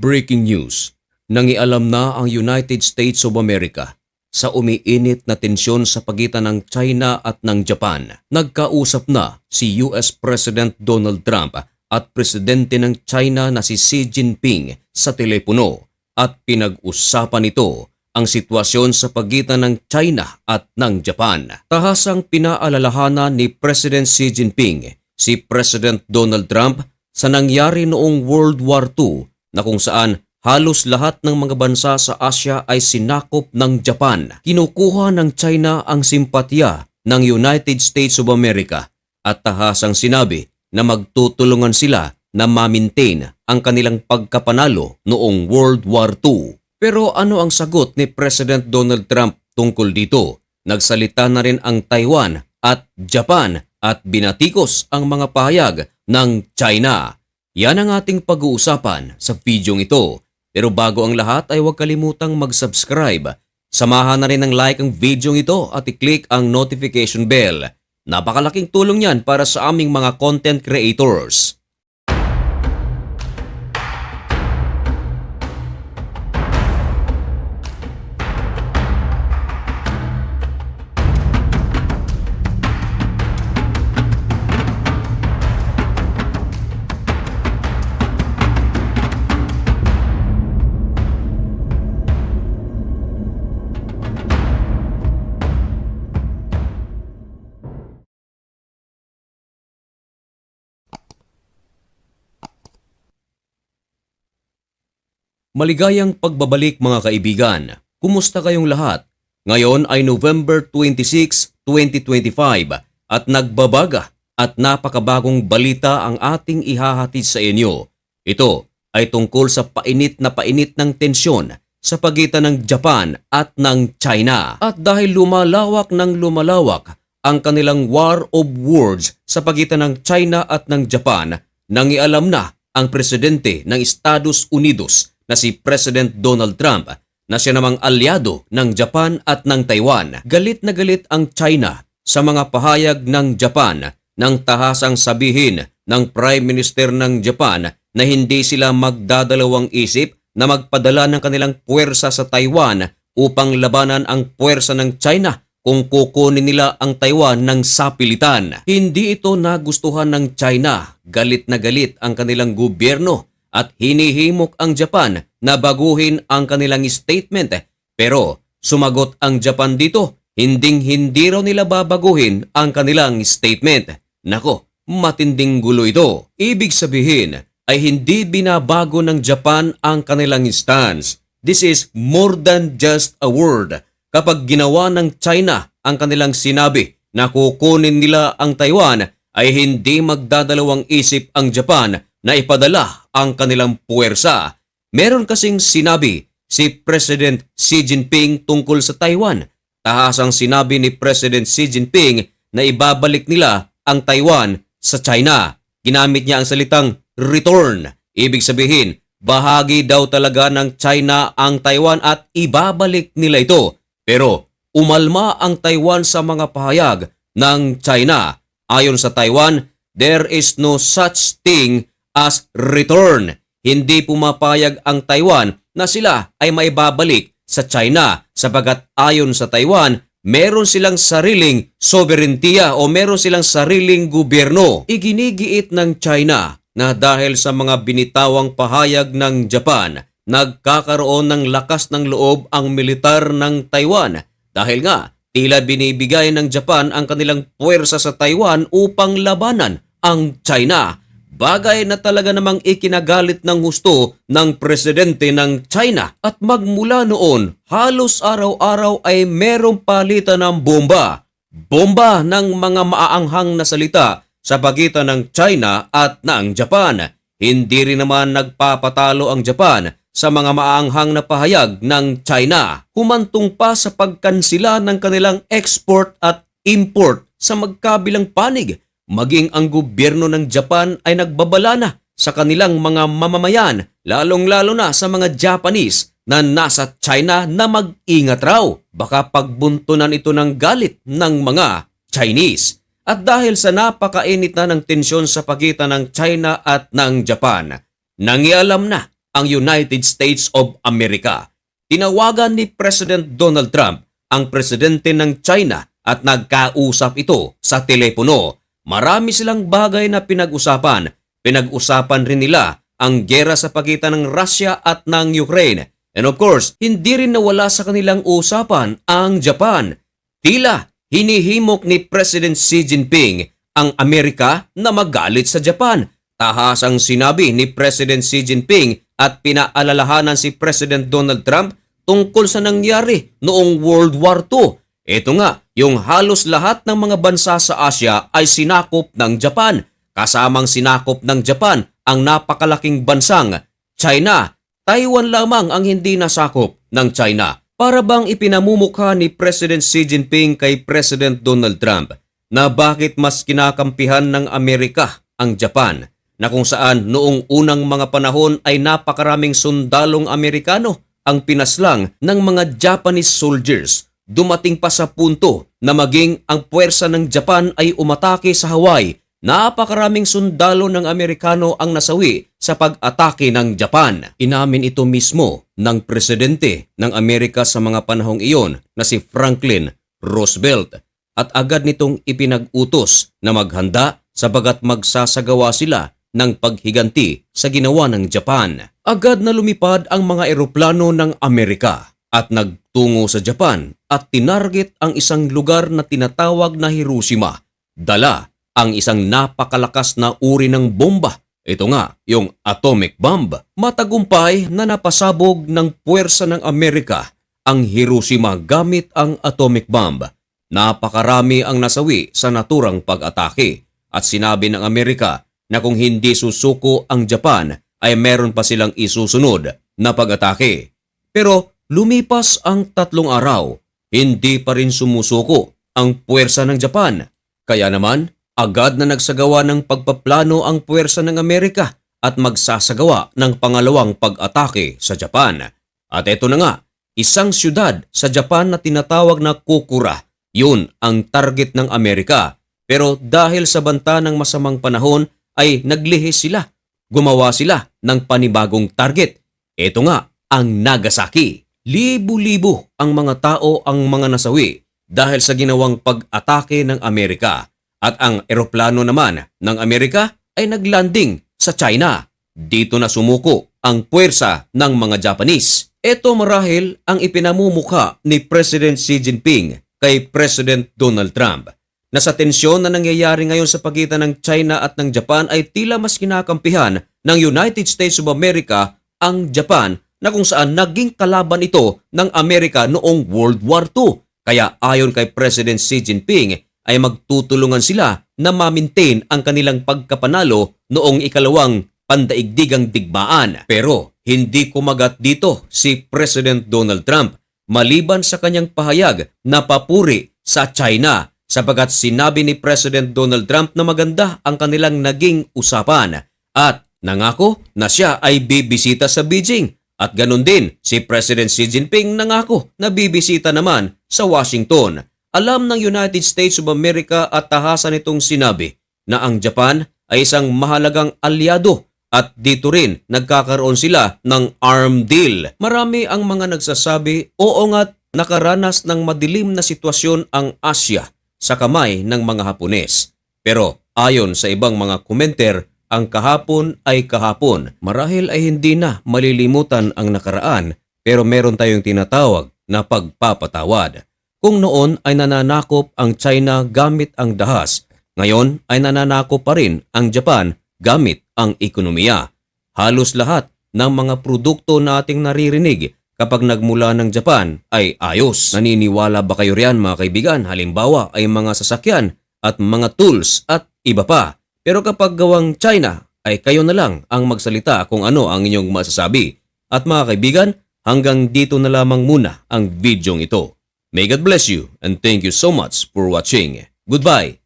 Breaking news. Nangialam na ang United States of America sa umiinit na tensyon sa pagitan ng China at ng Japan. Nagkausap na si US President Donald Trump at presidente ng China na si Xi Jinping sa telepono at pinag-usapan ito ang sitwasyon sa pagitan ng China at ng Japan. Tahasang pinaalalahanan ni President Xi Jinping si President Donald Trump sa nangyari noong World War II na kung saan halos lahat ng mga bansa sa Asia ay sinakop ng Japan. Kinukuha ng China ang simpatya ng United States of America at tahasang sinabi na magtutulungan sila na ma-maintain ang kanilang pagkapanalo noong World War II. Pero ano ang sagot ni President Donald Trump tungkol dito? Nagsalita na rin ang Taiwan at Japan at binatikos ang mga pahayag ng China. Yan ang ating pag-uusapan sa videong ito. Pero bago ang lahat ay huwag kalimutang mag-subscribe. Samahan na rin ng like ang videong ito at i-click ang notification bell. Napakalaking tulong yan para sa aming mga content creators. Maligayang pagbabalik mga kaibigan. Kumusta kayong lahat? Ngayon ay November 26, 2025 at nagbabaga at napakabagong balita ang ating ihahatid sa inyo. Ito ay tungkol sa painit na painit ng tensyon sa pagitan ng Japan at ng China. At dahil lumalawak ng lumalawak ang kanilang war of words sa pagitan ng China at ng Japan, nangialam na ang presidente ng Estados Unidos na si President Donald Trump na siya namang alyado ng Japan at ng Taiwan. Galit na galit ang China sa mga pahayag ng Japan nang tahasang sabihin ng Prime Minister ng Japan na hindi sila magdadalawang isip na magpadala ng kanilang puwersa sa Taiwan upang labanan ang puwersa ng China kung kukunin nila ang Taiwan ng sapilitan. Hindi ito nagustuhan ng China. Galit na galit ang kanilang gobyerno at hinihimok ang Japan na baguhin ang kanilang statement. Pero sumagot ang Japan dito, hinding hindi raw nila babaguhin ang kanilang statement. Nako, matinding gulo ito. Ibig sabihin ay hindi binabago ng Japan ang kanilang stance. This is more than just a word. Kapag ginawa ng China ang kanilang sinabi na kukunin nila ang Taiwan, ay hindi magdadalawang isip ang Japan na ipadala ang kanilang puwersa. Meron kasing sinabi si President Xi Jinping tungkol sa Taiwan. Tahasang sinabi ni President Xi Jinping na ibabalik nila ang Taiwan sa China. Ginamit niya ang salitang return. Ibig sabihin, bahagi daw talaga ng China ang Taiwan at ibabalik nila ito. Pero umalma ang Taiwan sa mga pahayag ng China. Ayon sa Taiwan, there is no such thing as return. Hindi pumapayag ang Taiwan na sila ay maibabalik sa China sapagat ayon sa Taiwan, meron silang sariling soberentiya o meron silang sariling gobyerno. Iginigiit ng China na dahil sa mga binitawang pahayag ng Japan, nagkakaroon ng lakas ng loob ang militar ng Taiwan dahil nga tila binibigay ng Japan ang kanilang puwersa sa Taiwan upang labanan ang China. Bagay na talaga namang ikinagalit ng gusto ng presidente ng China at magmula noon halos araw-araw ay merong palitan ng bomba. Bomba ng mga maaanghang na salita sa pagitan ng China at ng Japan. Hindi rin naman nagpapatalo ang Japan sa mga maanghang na pahayag ng China. Humantong pa sa pagkansila ng kanilang export at import sa magkabilang panig maging ang gobyerno ng Japan ay nagbabala na sa kanilang mga mamamayan, lalong-lalo na sa mga Japanese na nasa China na mag-ingat raw. Baka pagbuntunan ito ng galit ng mga Chinese. At dahil sa napakainit na ng tensyon sa pagitan ng China at ng Japan, nangialam na ang United States of America. Tinawagan ni President Donald Trump ang presidente ng China at nagkausap ito sa telepono. Marami silang bagay na pinag-usapan. Pinag-usapan rin nila ang gera sa pagitan ng Russia at ng Ukraine. And of course, hindi rin nawala sa kanilang usapan ang Japan. Tila hinihimok ni President Xi Jinping ang Amerika na magalit sa Japan. Tahas ang sinabi ni President Xi Jinping at pinaalalahanan si President Donald Trump tungkol sa nangyari noong World War II. Ito nga, yung halos lahat ng mga bansa sa Asia ay sinakop ng Japan. Kasamang sinakop ng Japan ang napakalaking bansang China. Taiwan lamang ang hindi nasakop ng China. Para bang ipinamumukha ni President Xi Jinping kay President Donald Trump na bakit mas kinakampihan ng Amerika ang Japan na kung saan noong unang mga panahon ay napakaraming sundalong Amerikano ang pinaslang ng mga Japanese soldiers. Dumating pa sa punto na maging ang puwersa ng Japan ay umatake sa Hawaii. Napakaraming sundalo ng Amerikano ang nasawi sa pag-atake ng Japan. Inamin ito mismo ng presidente ng Amerika sa mga panahong iyon na si Franklin Roosevelt at agad nitong ipinag-utos na maghanda sabagat magsasagawa sila ng paghiganti sa ginawa ng Japan. Agad na lumipad ang mga eroplano ng Amerika at nagtungo sa Japan at tinarget ang isang lugar na tinatawag na Hiroshima. Dala ang isang napakalakas na uri ng bomba. Ito nga, yung atomic bomb. Matagumpay na napasabog ng puwersa ng Amerika ang Hiroshima gamit ang atomic bomb. Napakarami ang nasawi sa naturang pag-atake at sinabi ng Amerika na kung hindi susuko ang Japan ay meron pa silang isusunod na pag-atake. Pero lumipas ang tatlong araw, hindi pa rin sumusuko ang puwersa ng Japan. Kaya naman, agad na nagsagawa ng pagpaplano ang puwersa ng Amerika at magsasagawa ng pangalawang pag-atake sa Japan. At ito na nga, isang syudad sa Japan na tinatawag na Kokura. Yun ang target ng Amerika. Pero dahil sa banta ng masamang panahon ay naglihis sila. Gumawa sila ng panibagong target. Ito nga, ang Nagasaki. Libo-libo ang mga tao ang mga nasawi dahil sa ginawang pag-atake ng Amerika. At ang eroplano naman ng Amerika ay naglanding sa China. Dito na sumuko ang puwersa ng mga Japanese. Ito marahil ang ipinamumukha ni President Xi Jinping kay President Donald Trump na sa tensyon na nangyayari ngayon sa pagitan ng China at ng Japan ay tila mas kinakampihan ng United States of America ang Japan na kung saan naging kalaban ito ng Amerika noong World War II. Kaya ayon kay President Xi Jinping ay magtutulungan sila na ma-maintain ang kanilang pagkapanalo noong ikalawang pandaigdigang digmaan. Pero hindi kumagat dito si President Donald Trump maliban sa kanyang pahayag na papuri sa China sapagat sinabi ni President Donald Trump na maganda ang kanilang naging usapan at nangako na siya ay bibisita sa Beijing at ganun din si President Xi Jinping nangako na bibisita naman sa Washington. Alam ng United States of America at tahasan itong sinabi na ang Japan ay isang mahalagang alyado at dito rin nagkakaroon sila ng arm deal. Marami ang mga nagsasabi, oo nga't nakaranas ng madilim na sitwasyon ang Asya sa kamay ng mga Hapones. Pero ayon sa ibang mga komenter, ang kahapon ay kahapon. Marahil ay hindi na malilimutan ang nakaraan pero meron tayong tinatawag na pagpapatawad. Kung noon ay nananakop ang China gamit ang dahas, ngayon ay nananakop pa rin ang Japan gamit ang ekonomiya. Halos lahat ng mga produkto nating naririnig kapag nagmula ng Japan ay ayos. Naniniwala ba kayo riyan mga kaibigan? Halimbawa ay mga sasakyan at mga tools at iba pa. Pero kapag gawang China ay kayo na lang ang magsalita kung ano ang inyong masasabi. At mga kaibigan, hanggang dito na lamang muna ang videong ito. May God bless you and thank you so much for watching. Goodbye